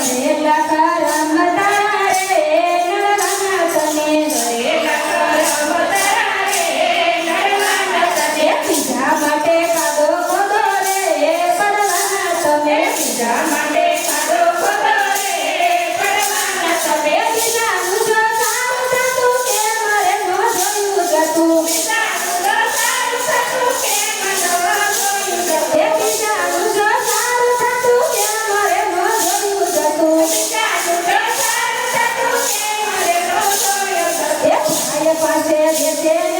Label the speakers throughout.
Speaker 1: prazer, fazer de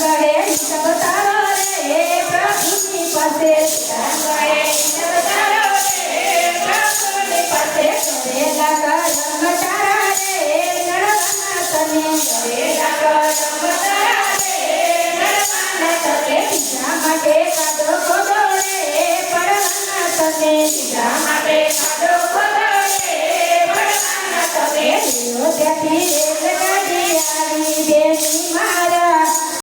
Speaker 1: ગળે નિતંગ તારો રે પ્રભુની પાસે નિતંગ ગળે
Speaker 2: નિતંગ તારો રે પ્રભુની
Speaker 1: પાસે ત્યાંથી રેલ આવી બેની મારી